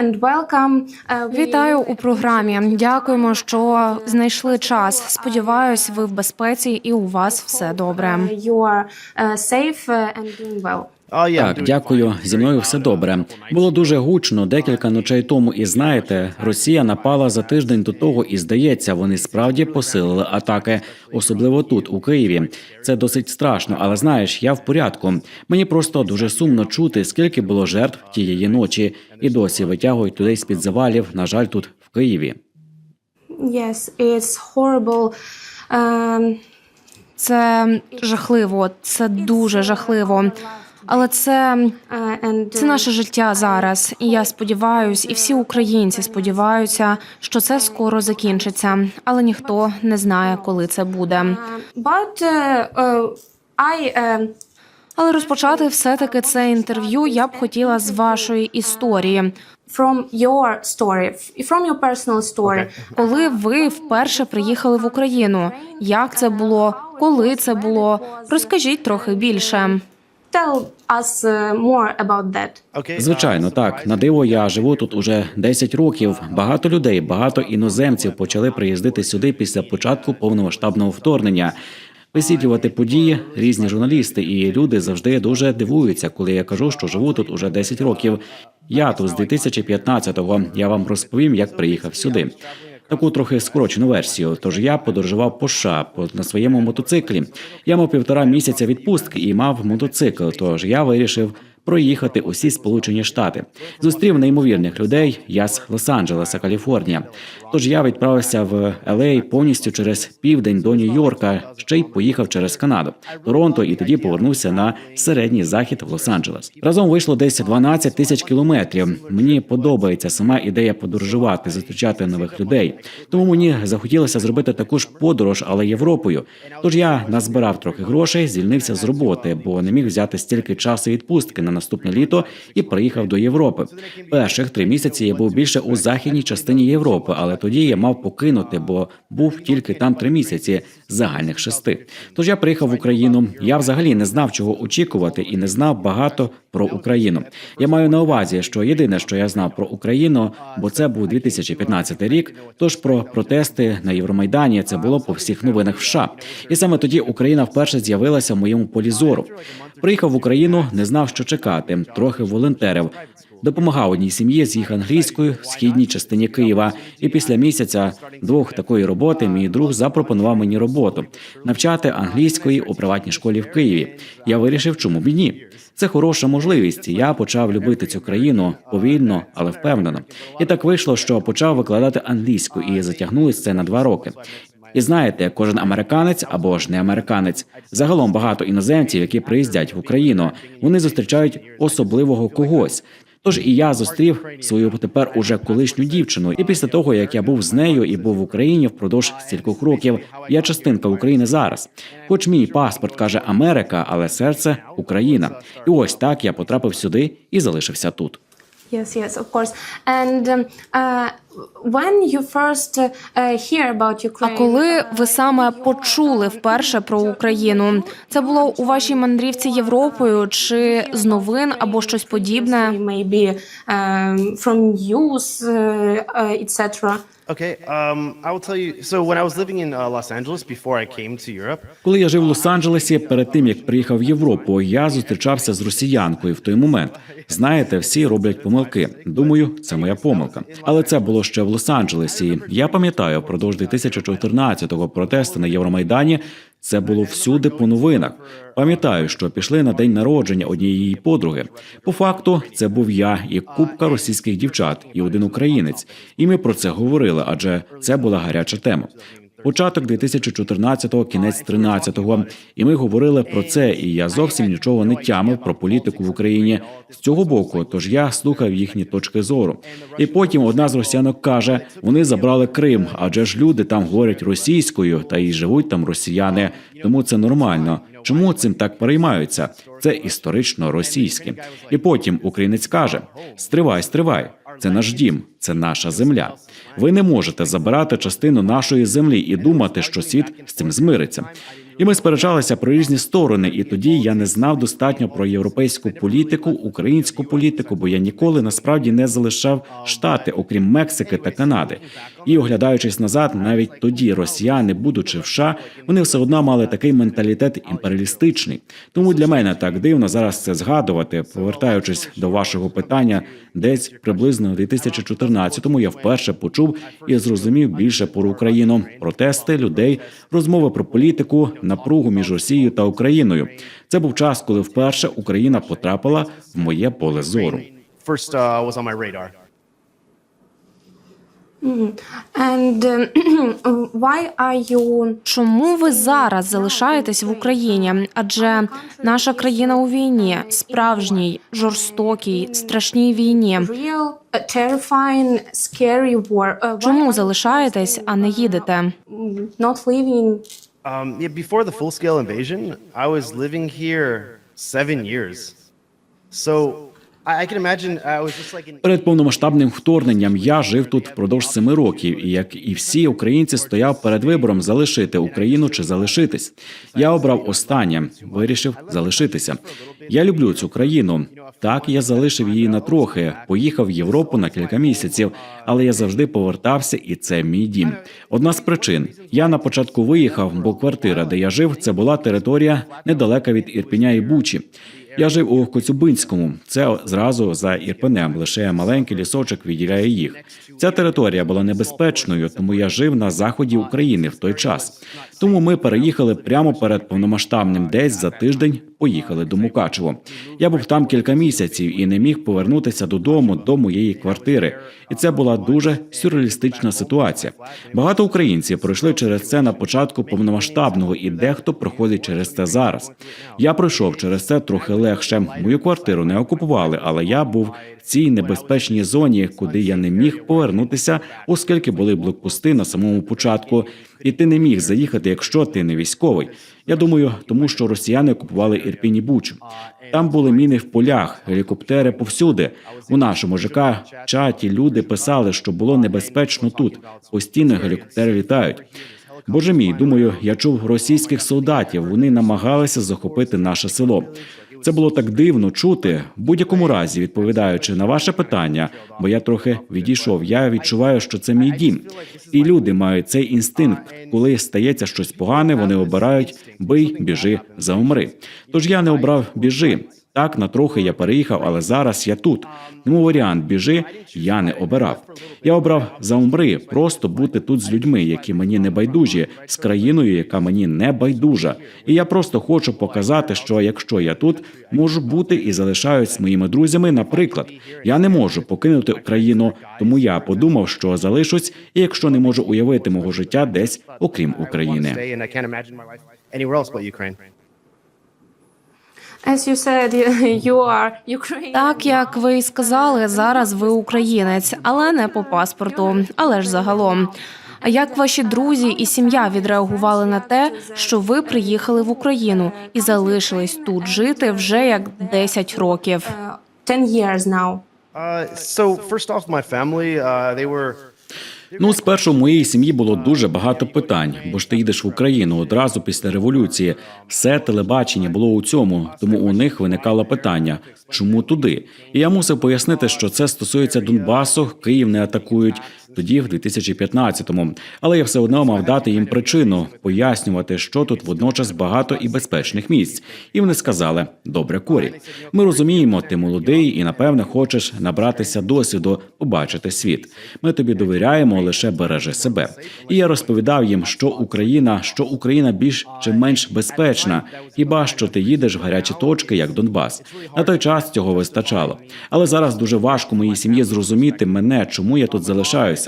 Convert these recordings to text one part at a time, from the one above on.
And welcome. Uh, Вітаю у програмі. Дякуємо, що знайшли час. Сподіваюсь, ви в безпеці і у вас все добре. Uh, You are uh, safe and doing well. Так, дякую. Зі мною все добре. Було дуже гучно декілька ночей тому. І знаєте, Росія напала за тиждень до того, і здається, вони справді посилили атаки, особливо тут, у Києві. Це досить страшно, але знаєш, я в порядку. Мені просто дуже сумно чути, скільки було жертв тієї ночі, і досі витягують людей з під завалів. На жаль, тут в Києві. Yes, it's horrible. Um, Це жахливо, це дуже жахливо. Але це, uh, це наше життя зараз. І я сподіваюсь, і всі українці сподіваються, що це скоро закінчиться. Але ніхто не знає, коли це буде. uh, but uh, uh, I uh, Але розпочати все-таки це інтерв'ю я б хотіла з вашої історії. from your story, from your personal story. Коли ви вперше приїхали в Україну? Як це було? Коли це було? Розкажіть трохи більше. Tell us uh, more about that. Звичайно, так на диво я живу тут уже 10 років. Багато людей, багато іноземців почали приїздити сюди після початку повномасштабного вторгнення. Висвітлювати події різні журналісти, і люди завжди дуже дивуються, коли я кажу, що живу тут уже 10 років. Я тут з 2015-го. Я вам розповім, як приїхав сюди. Таку трохи скорочену версію. Тож я подорожував по США на своєму мотоциклі. Я мав півтора місяця відпустки і мав мотоцикл. Тож я вирішив проїхати усі Сполучені Штати. Зустрів неймовірних людей. Я з Лос-Анджелеса, Каліфорнія. Тож я відправився в LA повністю через південь до Нью-Йорка, ще й поїхав через Канаду, Торонто, і тоді повернувся на середній захід в Лос-Анджелес. Разом вийшло десь 12 тисяч кілометрів. Мені подобається сама ідея подорожувати, зустрічати нових людей. Тому мені захотілося зробити таку ж подорож, але Європою. Тож я назбирав трохи грошей, звільнився з роботи, бо не міг взяти стільки часу відпустки на наступне літо і приїхав до Європи. Перших три місяці я був більше у західній частині Європи, але тоді я мав покинути, бо був тільки там три місяці загальних шести. Тож я приїхав в Україну. Я взагалі не знав, чого очікувати, і не знав багато про Україну. Я маю на увазі, що єдине, що я знав про Україну, бо це був 2015 рік. Тож про протести на Євромайдані це було по всіх новинах в США. І саме тоді Україна вперше з'явилася в моєму полі зору. Приїхав в Україну, не знав, що чекати. Трохи волонтерив. Допомагав одній сім'ї з їх англійською в східній частині Києва. І після місяця двох такої роботи мій друг запропонував мені роботу навчати англійської у приватній школі в Києві. Я вирішив, чому б ні. Це хороша можливість. Я почав любити цю країну повільно, але впевнено. І так вийшло, що почав викладати англійську і затягнулось це на два роки. І знаєте, кожен американець або ж не американець, загалом багато іноземців, які приїздять в Україну, вони зустрічають особливого когось. Тож і я зустрів свою тепер уже колишню дівчину. І після того, як я був з нею і був в Україні впродовж стількох років, я частинка України зараз. Хоч мій паспорт каже Америка, але серце Україна. І ось так я потрапив сюди і залишився тут. Yes, yes, of course. And um, uh, when you first uh, hear about А коли ви саме почули вперше про Україну? Це було у вашій мандрівці Європою чи з новин або щось подібне? maybe um, from news, uh, uh, etc. Okay, um, I will tell you. So when I was living in uh, Los Angeles before I came to Europe, Коли я жив в Лос-Анджелесі, перед тим як приїхав в Європу, я зустрічався з росіянкою в той момент. Знаєте, всі роблять помилки. Думаю, це моя помилка. Але це було ще в Лос-Анджелесі. Я пам'ятаю, впродовж 2014-го протести на Євромайдані. Це було всюди по новинах. Пам'ятаю, що пішли на день народження однієї подруги. По факту, це був я і купка російських дівчат, і один українець. І ми про це говорили, адже це була гаряча тема. Початок 2014-го, кінець 13-го. І ми говорили про це, і я зовсім нічого не тямив про політику в Україні з цього боку. Тож я слухав їхні точки зору. І потім одна з росіянок каже: вони забрали Крим, адже ж люди там говорять російською, та й живуть там росіяни. Тому це нормально. Чому цим так переймаються? Це історично російське. І потім українець каже: Стривай, стривай. Це наш дім, це наша земля. Ви не можете забирати частину нашої землі і думати, що світ з цим змириться. І ми сперечалися про різні сторони. І тоді я не знав достатньо про європейську політику, українську політику, бо я ніколи насправді не залишав штати, окрім Мексики та Канади. І оглядаючись назад, навіть тоді росіяни, будучи в США, вони все одно мали такий менталітет імперіалістичний. Тому для мене так дивно зараз це згадувати. Повертаючись до вашого питання, десь приблизно у 2014-му я вперше почув і зрозумів більше про Україну, протести людей, розмови про політику, напругу між Росією та Україною. Це був час, коли вперше Україна потрапила в моє поле зору. Uh. And why are you Чому ви зараз залишаєтесь в Україні? Адже наша країна у війні, справжній, жорстокій, страшній війні. uh, Чому залишаєтесь, а не їдете? not living? Um, yeah, before the full-scale invasion, I was living here seven years. So In. Перед повномасштабним вторгненням я жив тут впродовж семи років, і як і всі українці, стояв перед вибором залишити Україну чи залишитись. Я обрав останнє, вирішив залишитися. Я люблю цю країну. Так, я залишив її на трохи, поїхав в Європу на кілька місяців, але я завжди повертався, і це мій дім. Одна з причин: я на початку виїхав, бо квартира, де я жив, це була територія недалека від Ірпіня і Бучі. Я жив у Коцюбинському. Це зразу за Ірпенем. Лише маленький лісочок відділяє їх. Ця територія була небезпечною, тому я жив на заході України в той час. Тому ми переїхали прямо перед повномасштабним. Десь за тиждень поїхали до Мукачево. Я був там кілька місяців і не міг повернутися додому до моєї квартири. І це була дуже сюрреалістична ситуація. Багато українців пройшли через це на початку повномасштабного, і дехто проходить через це зараз. Я пройшов через це трохи легше. Мою квартиру не окупували, але я був в цій небезпечній зоні, куди я не міг повернутися, оскільки були блокпости на самому початку. І ти не міг заїхати, якщо ти не військовий. Я думаю, тому що росіяни окупували Ірпінь і Бучу. Там були міни в полях, гелікоптери повсюди. У нашому ЖК чаті люди писали, що було небезпечно тут. Постійно гелікоптери літають. Боже мій, думаю, я чув російських солдатів. Вони намагалися захопити наше село. Це було так дивно чути. В будь-якому разі, відповідаючи на ваше питання, бо я трохи відійшов. Я відчуваю, що це мій дім, і люди мають цей інстинкт. Коли стається щось погане, вони обирають бий, біжи, заумри. Тож я не обрав біжи. Так, на трохи я переїхав, але зараз я тут. Тому варіант біжи я не обирав. Я обрав заумри, просто бути тут з людьми, які мені не байдужі, з країною, яка мені не байдужа. І я просто хочу показати, що якщо я тут можу бути і залишаюсь з моїми друзями. Наприклад, я не можу покинути Україну, тому я подумав, що залишусь, і якщо не можу уявити мого життя десь окрім України. stay, and I can't imagine my life anywhere else but Ukraine. As you said, you are Ukrainian. Так як ви й сказали, зараз ви українець, але не по паспорту, але ж загалом. А як ваші друзі і сім'я відреагували на те, що ви приїхали в Україну і залишились тут жити вже як 10 років? Uh, 10 years now. Uh, so first off, my family, uh, they were. Ну, спершу в моїй сім'ї було дуже багато питань, бо ж ти їдеш в Україну одразу після революції. Все телебачення було у цьому, тому у них виникало питання, чому туди? І я мусив пояснити, що це стосується Донбасу, Київ не атакують. Тоді, в 2015-му. Але я все одно мав дати їм причину пояснювати, що тут водночас багато і безпечних місць. І вони сказали: добре, корі. Ми розуміємо, ти молодий і напевне хочеш набратися досвіду, побачити світ. Ми тобі довіряємо, лише бережи себе. І я розповідав їм, що Україна, що Україна більш чи менш безпечна, хіба що ти їдеш в гарячі точки, як Донбас. На той час цього вистачало. Але зараз дуже важко моїй сім'ї зрозуміти мене, чому я тут залишаюся.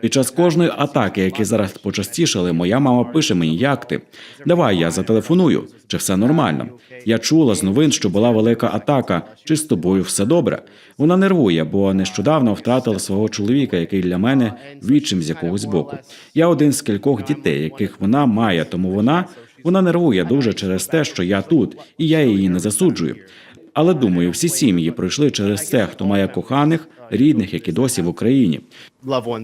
Під час кожної атаки, які зараз почастішали, моя мама пише мені, як ти? Давай я зателефоную. Чи все нормально? Я чула з новин, що була велика атака. Чи з тобою все добре? Вона нервує, бо нещодавно втратила свого чоловіка, який для мене відчим з якогось боку. Я один з кількох дітей, яких вона має, тому вона вона нервує дуже через те, що я тут, і я її не засуджую. Але думаю, всі сім'ї пройшли через це, хто має коханих, рідних, які досі в Україні.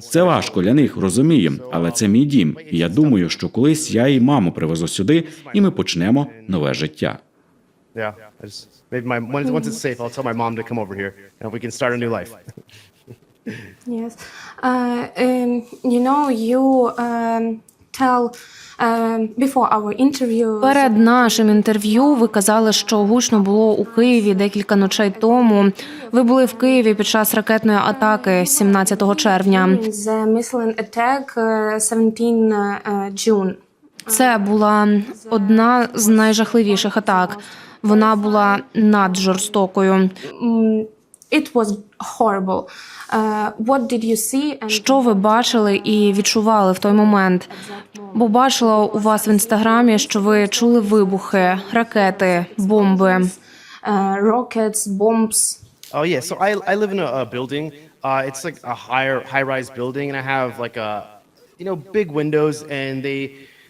Це важко для них, розумію, але це мій дім. І я думаю, що колись я і маму привезу сюди, і ми почнемо нове життя. Yeah. I just, maybe my once, once it's safe, I'll tell my mom to come over here and we can start a new life. Yes. Uh, um, you know, you um, tell um, before our interview. Перед нашим інтерв'ю ви казали, що гучно було у Києві декілька ночей тому. Ви були в Києві під час ракетної атаки 17 червня. The missile attack uh, 17 uh, June. Це була одна з найжахливіших атак. Вона була наджорстокою. Mm, it was horrible. Uh, what did you see? And Що ви бачили і відчували в той момент? Бо бачила у вас в інстаграмі, що ви чули вибухи, ракети, бомби. uh, rockets, bombs. Oh yeah, so I, I live in a, a building. Uh, it's like a higher high rise building, and I have like a you know big windows, and they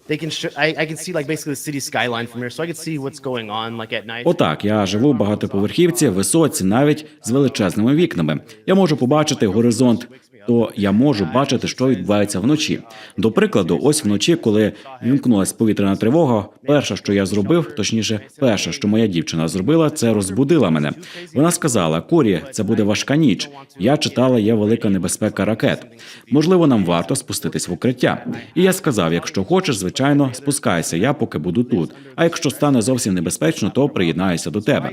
they can sh- I, I can see like basically the city skyline from here, so I can see what's going on like at night. Отак, я живу в багатоповерхівці, висоці, навіть з величезними вікнами. Я можу побачити горизонт. То я можу бачити, що відбувається вночі. До прикладу, ось вночі, коли вімкнулась повітряна тривога, перше, що я зробив, точніше, перше, що моя дівчина зробила, це розбудила мене. Вона сказала: Корі, це буде важка ніч. Я читала, є велика небезпека ракет. Можливо, нам варто спуститись в укриття. І я сказав: якщо хочеш, звичайно, спускайся. Я поки буду тут. А якщо стане зовсім небезпечно, то приєднаюся до тебе.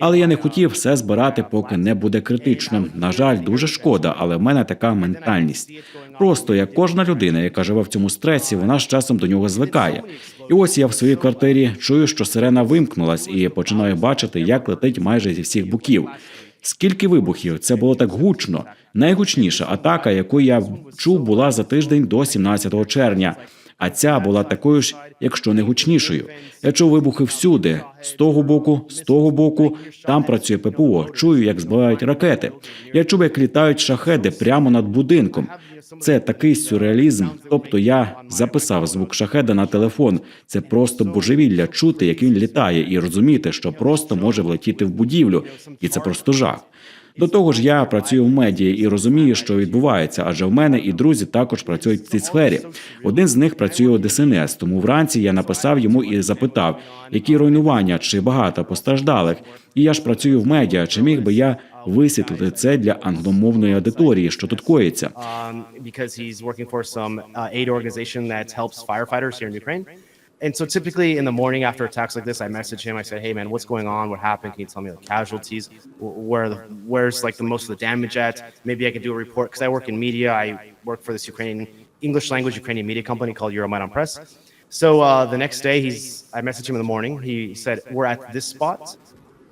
Але я не хотів все збирати, поки не буде критично. На жаль, дуже шкода, але в мене така ментальність. Просто як кожна людина, яка живе в цьому стресі, вона з часом до нього звикає. І ось я в своїй квартирі чую, що сирена вимкнулась, і починаю бачити, як летить майже зі всіх боків. Скільки вибухів? Це було так гучно. Найгучніша атака, яку я чув, була за тиждень до 17 червня. А ця була такою ж, якщо не гучнішою. Я чув вибухи всюди, з того боку, з того боку. Там працює ППО. Чую, як збивають ракети. Я чув, як літають шахеди прямо над будинком. Це такий сюрреалізм. Тобто я записав звук шахеда на телефон. Це просто божевілля чути, як він літає, і розуміти, що просто може влетіти в будівлю, і це просто жах. До того ж, я працюю в медіа і розумію, що відбувається, адже в мене і друзі також працюють в цій сфері. Один з них працює у ДСНС, тому вранці я написав йому і запитав, які руйнування чи багато постраждалих. І я ж працюю в медіа. Чи міг би я висвітлити це для англомовної аудиторії, що тут коїться? And so typically in the morning after attacks like this, I message him. I said, "Hey man, what's going on? What happened? Can you tell me the casualties? Where the, where's like the most of the damage at? Maybe I could do a report because I work in media. I work for this Ukrainian English language Ukrainian media company called Euromaidan Press. So uh, the next day, he's I messaged him in the morning. He said, "We're at this spot.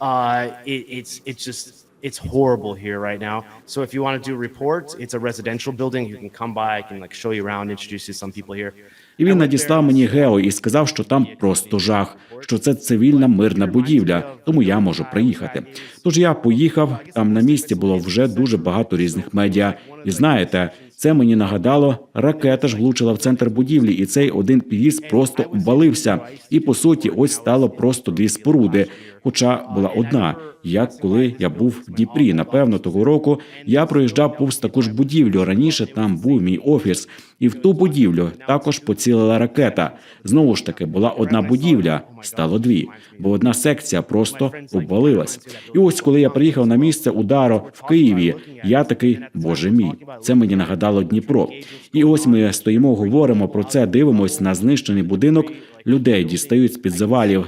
Uh, it, it's it's just it's horrible here right now. So if you want to do reports, it's a residential building. You can come by. I can like show you around, introduce you to some people here. І він надіслав мені гео і сказав, що там просто жах, що це цивільна мирна будівля, тому я можу приїхати. Тож я поїхав. Там на місці було вже дуже багато різних медіа. І знаєте, це мені нагадало, ракета ж влучила в центр будівлі, і цей один під'їзд просто обвалився. І по суті, ось стало просто дві споруди, хоча була одна. Як коли я був в Дніпрі, напевно, того року я проїжджав повз таку ж будівлю. Раніше там був мій офіс, і в ту будівлю також поцілила ракета. Знову ж таки, була одна будівля, стало дві, бо одна секція просто обвалилась. І ось коли я приїхав на місце удару в Києві, я такий, боже мій, це мені нагадало Дніпро. І ось ми стоїмо, говоримо про це, дивимось на знищений будинок. Людей дістають з під завалів,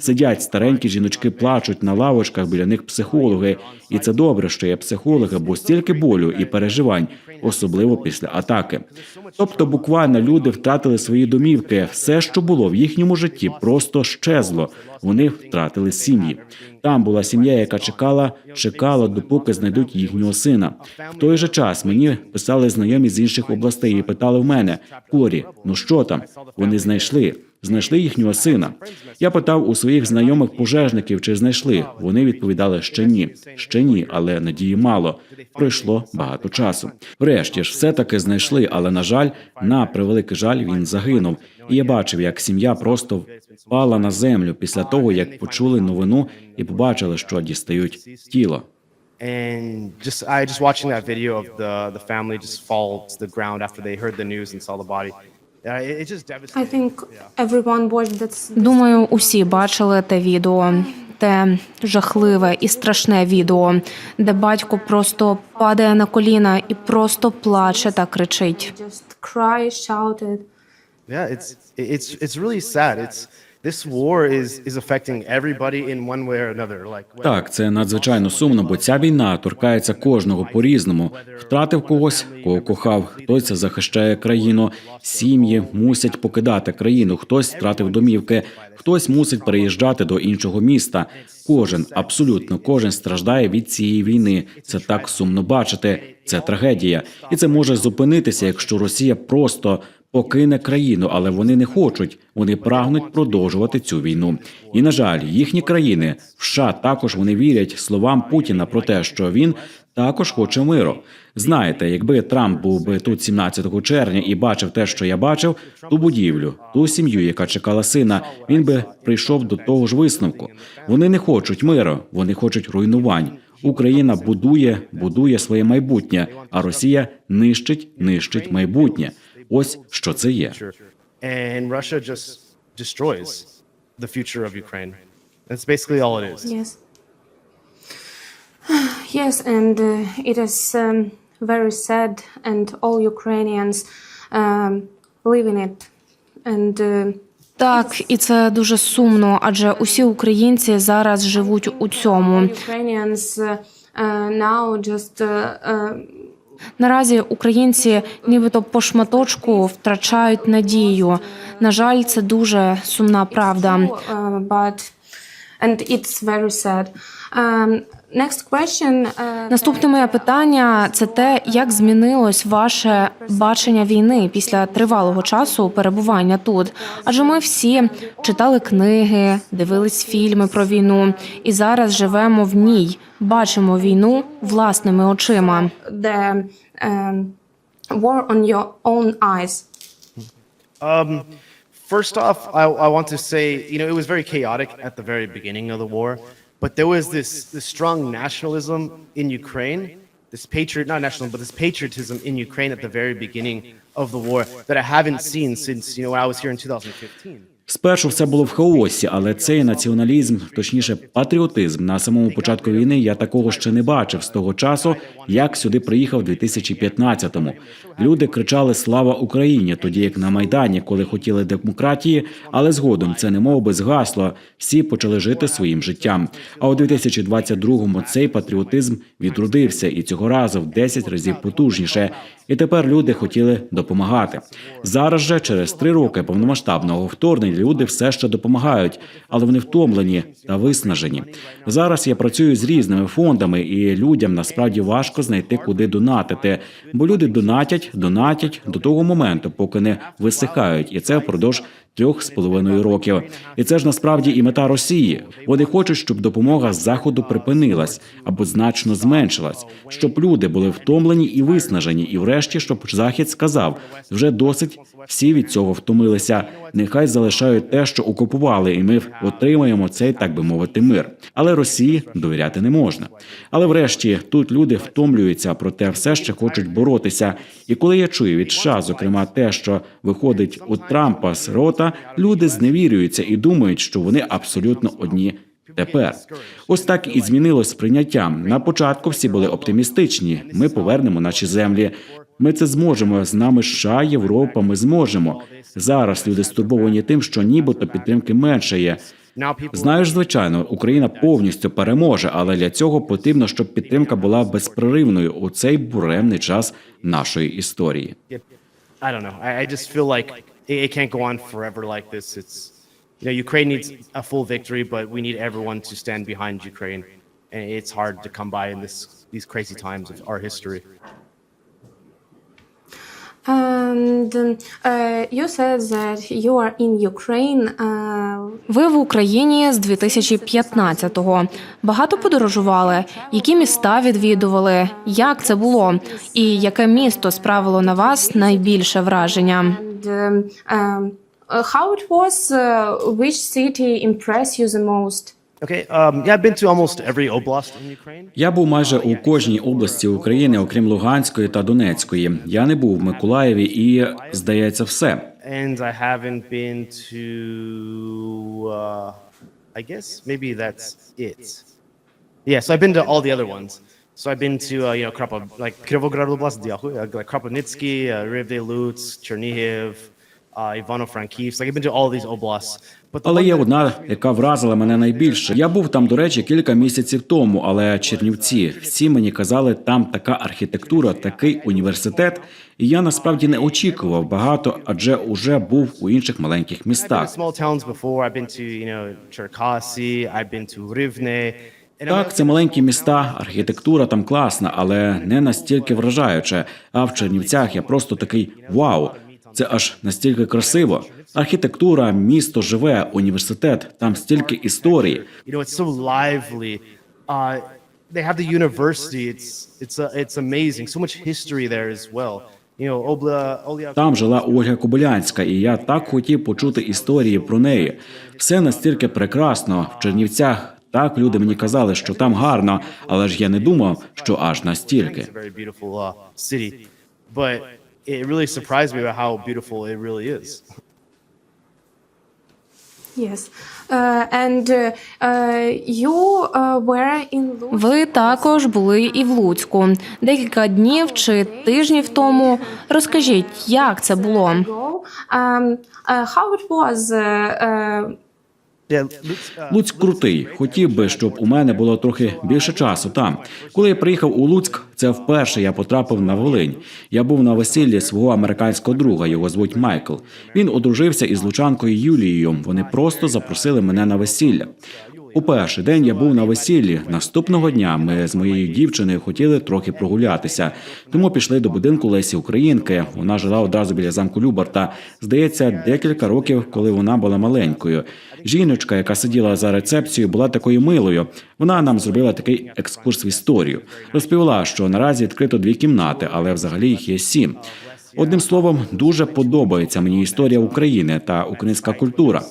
сидять. Старенькі жіночки, плачуть на лавочках, біля них психологи, і це добре, що є психологи, бо стільки болю і переживань, особливо після атаки. Тобто, буквально люди втратили свої домівки, все, що було в їхньому житті, просто щезло. Вони втратили сім'ї. Там була сім'я, яка чекала, чекала, допоки знайдуть їхнього сина. В той же час мені писали знайомі з інших областей і питали в мене: Корі, ну що там? Вони знайшли. Знайшли їхнього сина. Я питав у своїх знайомих пожежників, чи знайшли. Вони відповідали, ще ні, ще ні, але надії мало. Пройшло багато часу. Врешті ж все таки знайшли, але на жаль, на превеликий жаль, він загинув. І я бачив, як сім'я просто впала на землю після того, як почули новину і побачили, що дістають тіло. And just I just watching that video of the the family just fall to the ground after they heard the news and saw the body. Думаю, усі бачили те відео. Те жахливе і страшне відео, де батько просто падає на коліна і просто плаче та кричить. Так, це надзвичайно сумно, бо ця війна торкається кожного по-різному. Втратив когось, кого кохав. Хтось захищає країну. Сім'ї мусять покидати країну. Хтось втратив домівки, хтось мусить переїжджати до іншого міста. Кожен, абсолютно кожен страждає від цієї війни. Це так сумно бачити. Це трагедія, і це може зупинитися, якщо Росія просто покине країну, але вони не хочуть. Вони прагнуть продовжувати цю війну. І на жаль, їхні країни в США також вони вірять словам Путіна про те, що він також хоче миру. Знаєте, якби Трамп був би тут 17 червня і бачив те, що я бачив, ту будівлю, ту сім'ю, яка чекала сина, він би прийшов до того ж висновку. Вони не хочуть миру, вони хочуть руйнувань. Україна будує, будує своє майбутнє, а Росія нищить, нищить майбутнє. Ось що це є. And Russia just destroys the future of Ukraine. That's basically all it is. Yes. Yes, and uh, it is um, very sad, and all Ukrainians um, live in it. And uh, Так, і це дуже сумно, адже усі українці зараз живуть у цьому. Ukrainians uh, uh, now just uh, uh, Наразі українці, нібито по шматочку, втрачають надію. На жаль, це дуже сумна правда. Next question. Uh, Наступне моє питання це те, як змінилось ваше бачення війни після тривалого часу перебування тут. Адже ми всі читали книги, дивились фільми про війну, і зараз живемо в ній, бачимо війну власними очима. the um, war on your own eyes. Um, first off, I, I want to say, you know, it was very chaotic at the very beginning of the war, but there was this, this strong nationalism in Ukraine, this patriot, not nationalism, but this patriotism in Ukraine at the very beginning of the war that I haven't seen since, you know, when I was here in 2015. Спершу все було в хаосі, але цей націоналізм, точніше, патріотизм на самому початку війни я такого ще не бачив з того часу, як сюди приїхав у 2015-му. Люди кричали Слава Україні! Тоді як на майдані, коли хотіли демократії, але згодом це немов би згасло. Всі почали жити своїм життям. А у 2022-му цей патріотизм відродився і цього разу в 10 разів потужніше. І тепер люди хотіли допомагати. Зараз же, через три роки повномасштабного вторгнення, люди все ще допомагають, але вони втомлені та виснажені. Зараз я працюю з різними фондами, і людям насправді важко знайти, куди донатити, бо люди донатять, донатять до того моменту, поки не висихають, і це впродовж трьох з половиною років. І це ж насправді і мета Росії. Вони хочуть, щоб допомога з заходу припинилась або значно зменшилась, щоб люди були втомлені і виснажені, і врешті, щоб захід сказав, вже досить всі від цього втомилися. Нехай залишають те, що окупували, і ми отримаємо цей, так би мовити, мир. Але Росії довіряти не можна. Але врешті тут люди втомлюються, проте все ще хочуть боротися. І коли я чую від США, зокрема, те, що виходить у Трампа з рота, люди зневірюються і думають, що вони абсолютно одні. Тепер ось так і змінилось сприйняття. На початку всі були оптимістичні. Ми повернемо наші землі. Ми це зможемо. З нами США, Європа. Ми зможемо. Зараз люди стурбовані тим, що нібито підтримки менше є. Знаєш, звичайно, Україна повністю переможе, але для цього потрібно, щоб підтримка була безперервною у цей буремний час нашої історії. I don't like it, it can't go on forever like this. It's, you know, Ukraine needs a full victory, but we need everyone to stand behind Ukraine. And it's hard to come by in this, these crazy times of our history. And um, uh, you said that you are in Ukraine. Uh, Ви в Україні з 2015-го. Багато подорожували. Які міста відвідували? Як це було? І яке місто справило на вас найбільше враження? and uh, how it was? Uh, which city impressed you the most? Um. Я був майже у кожній області України, окрім Луганської та Донецької. Я не був в Миколаєві і, здається, все. I uh, guess maybe that's it. Yeah, so I've been to all the other ones. So I've been to, uh, you know, Kropo, like Kirovograd Oblast, uh, like Kropotnitsky, uh, Rivne, Lutsk, Chernihiv, uh, these oblasts. Але є одна, яка вразила мене найбільше. Я був там, до речі, кілька місяців тому, але Чернівці всі мені казали, там така архітектура, такий університет. І я насправді не очікував багато, адже уже був у інших маленьких містах. Так, це маленькі міста, архітектура там класна, але не настільки вражаюче. А в Чернівцях я просто такий вау. Це аж настільки красиво. Архітектура, місто живе, університет, там стільки історії. Uh, they have the university. It's it's uh, it's amazing. So much history there as well. Там жила Ольга Кобилянська, і я так хотів почути історії про неї. Все настільки прекрасно в Чернівцях. Так люди мені казали, що там гарно, але ж я не думав, що аж настільки. Uh, it really surprised me about how beautiful it really is. Yes, uh, and uh, uh, you uh, were in Ви також були і в Луцьку декілька днів чи тижнів тому. Розкажіть, як це було? Um, uh, how it was? Uh, uh, Yeah, Lutsk, uh, Луцьк крутий. Хотів би, щоб у мене було трохи більше часу там. Коли я приїхав у Луцьк, це вперше я потрапив на Волинь. Я був на весіллі свого американського друга. Його звуть Майкл. Він одружився із лучанкою Юлією. Вони просто запросили мене на весілля. У перший день я був на весіллі. Наступного дня ми з моєю дівчиною хотіли трохи прогулятися. Тому пішли до будинку Лесі Українки. Вона жила одразу біля замку Любарта. Здається, декілька років, коли вона була маленькою. Жіночка, яка сиділа за рецепцією, була такою милою. Вона нам зробила такий екскурс в історію. Розповіла, що наразі відкрито дві кімнати, але взагалі їх є сім. Одним словом, дуже подобається мені історія України та українська культура.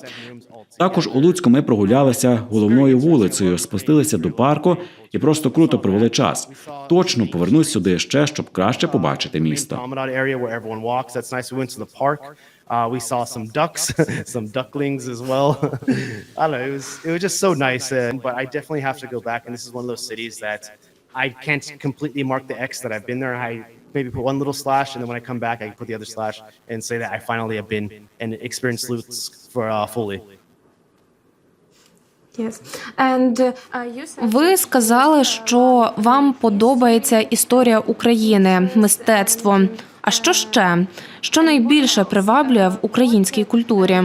Також у Луцьку ми прогулялися головною вулицею, спустилися до парку і просто круто провели час. Точно повернусь сюди ще, щоб краще побачити місто. Uh, we saw some ducks, some ducklings as well. I don't know. It was it was just so nice. Uh, but I definitely have to go back. And this is one of those cities that I can't completely mark the X that I've been there. I maybe put one little slash, and then when I come back, I can put the other slash and say that I finally have been and experienced Lutsk for uh, fully. yes, and uh, you said Ви сказали, що вам подобається історія України, мистецтво. А що ще? Що найбільше приваблює в українській культурі?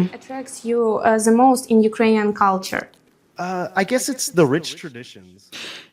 uh. Uh.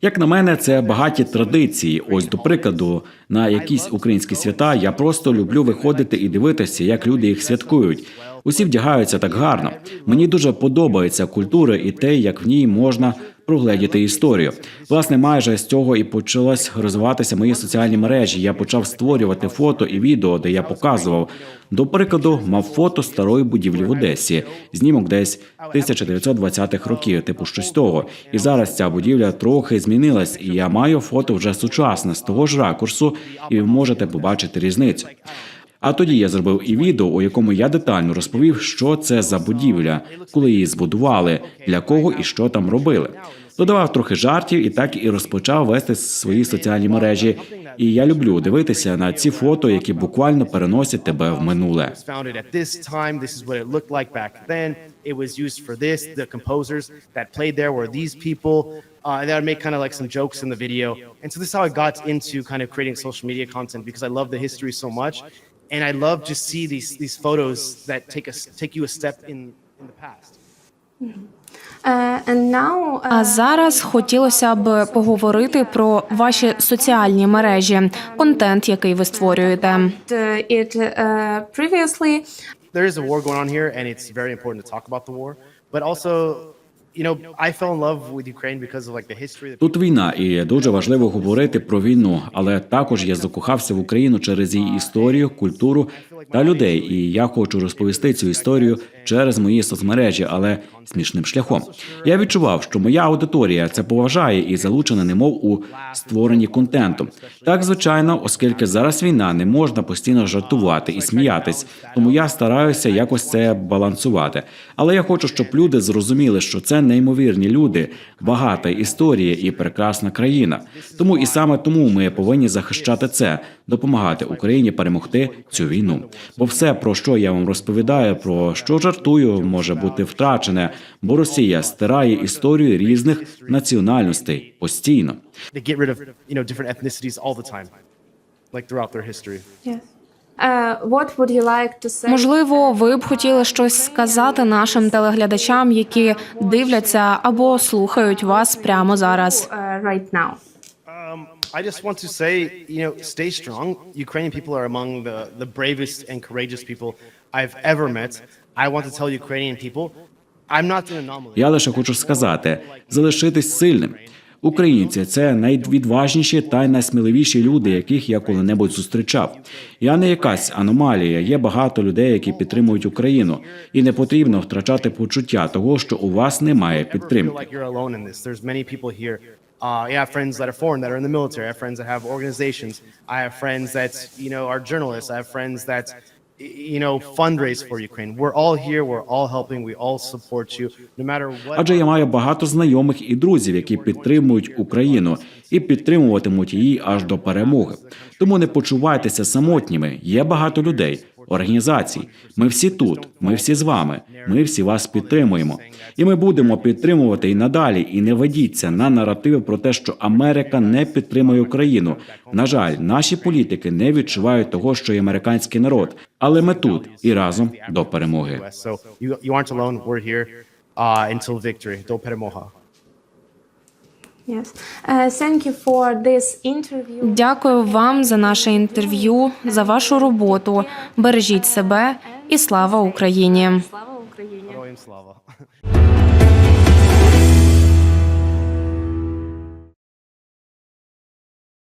Як на мене, це багаті традиції. Ось до прикладу, на якісь українські свята я просто люблю виходити і дивитися, як люди їх святкують. Усі вдягаються так гарно. Мені дуже подобається культура і те, як в ній можна прогледіти історію. Власне, майже з цього і почалось розвиватися мої соціальні мережі. Я почав створювати фото і відео, де я показував. До прикладу, мав фото старої будівлі в Одесі, знімок десь 1920-х років, типу щось того. І зараз ця будівля трохи змінилась, і я маю фото вже сучасне з того ж ракурсу, і ви можете побачити різницю. А тоді я зробив і відео, у якому я детально розповів, що це за будівля, коли її збудували, для кого і що там робили. Додавав трохи жартів і так і розпочав вести свої соціальні мережі. І я люблю дивитися на ці фото, які буквально переносять тебе в минуле. Uh, and I make kind of like some jokes in the video. And so this is how I got into kind of creating social media content because I love the history so much, and I love to see these these photos that take us take you a step in in the past. Uh, and now, uh, А зараз хотілося б поговорити про ваші соціальні мережі, контент, який ви створюєте. uh, uh, There is a war going on here, and it's very important to talk about the war. But also, Тут війна, і дуже важливо говорити про війну, але також я закохався в Україну через її історію, культуру та людей. І я хочу розповісти цю історію через мої соцмережі, але смішним шляхом. Я відчував, що моя аудиторія це поважає і залучена, немов у створенні контенту. Так, звичайно, оскільки зараз війна, не можна постійно жартувати і сміятись, тому я стараюся якось це балансувати. Але я хочу, щоб люди зрозуміли, що це неймовірні люди, багата історія і прекрасна країна. Тому і саме тому ми повинні захищати це, допомагати Україні перемогти цю війну. Бо все, про що я вам розповідаю, про що жартую, може бути втрачене, бо Росія стирає історію різних національностей постійно. they get rid of you know different ethnicities all the time, like throughout their history. Yes. Uh, what would you like to say? Можливо, ви б хотіли щось сказати нашим телеглядачам, які дивляться або слухають вас прямо зараз. Uh, right now. Um, I just want to say, you know, stay strong. Ukrainian people are among the, the bravest and courageous people I've ever met. I want to tell Ukrainian people, I'm not an anomaly. Я лише хочу сказати: залишитись сильним. Українці це найвідважніші та найсміливіші люди, яких я коли-небудь зустрічав. Я не якась аномалія. Є багато людей, які підтримують Україну, і не потрібно втрачати почуття того, що у вас немає підтримки. Uh, I have friends that are foreign that you know fundraise for Ukraine. We're all here. We're all helping. We all support you, no matter what. Адже я маю багато знайомих і друзів, які підтримують Україну і підтримуватимуть її аж до перемоги. Тому не почувайтеся самотніми. Є багато людей, організацій. Ми всі тут. Ми всі з вами. Ми всі вас підтримуємо. І ми будемо підтримувати і надалі. І не ведіться на наративи про те, що Америка не підтримує Україну. На жаль, наші політики не відчувають того, що є американський народ. Але ми тут і разом до перемоги. Uh, until victory. Do перемога. Yes. Uh, thank you for this interview. Дякую вам за наше інтерв'ю, за вашу роботу. Бережіть себе і слава Україні. Слава Україні. Героям слава.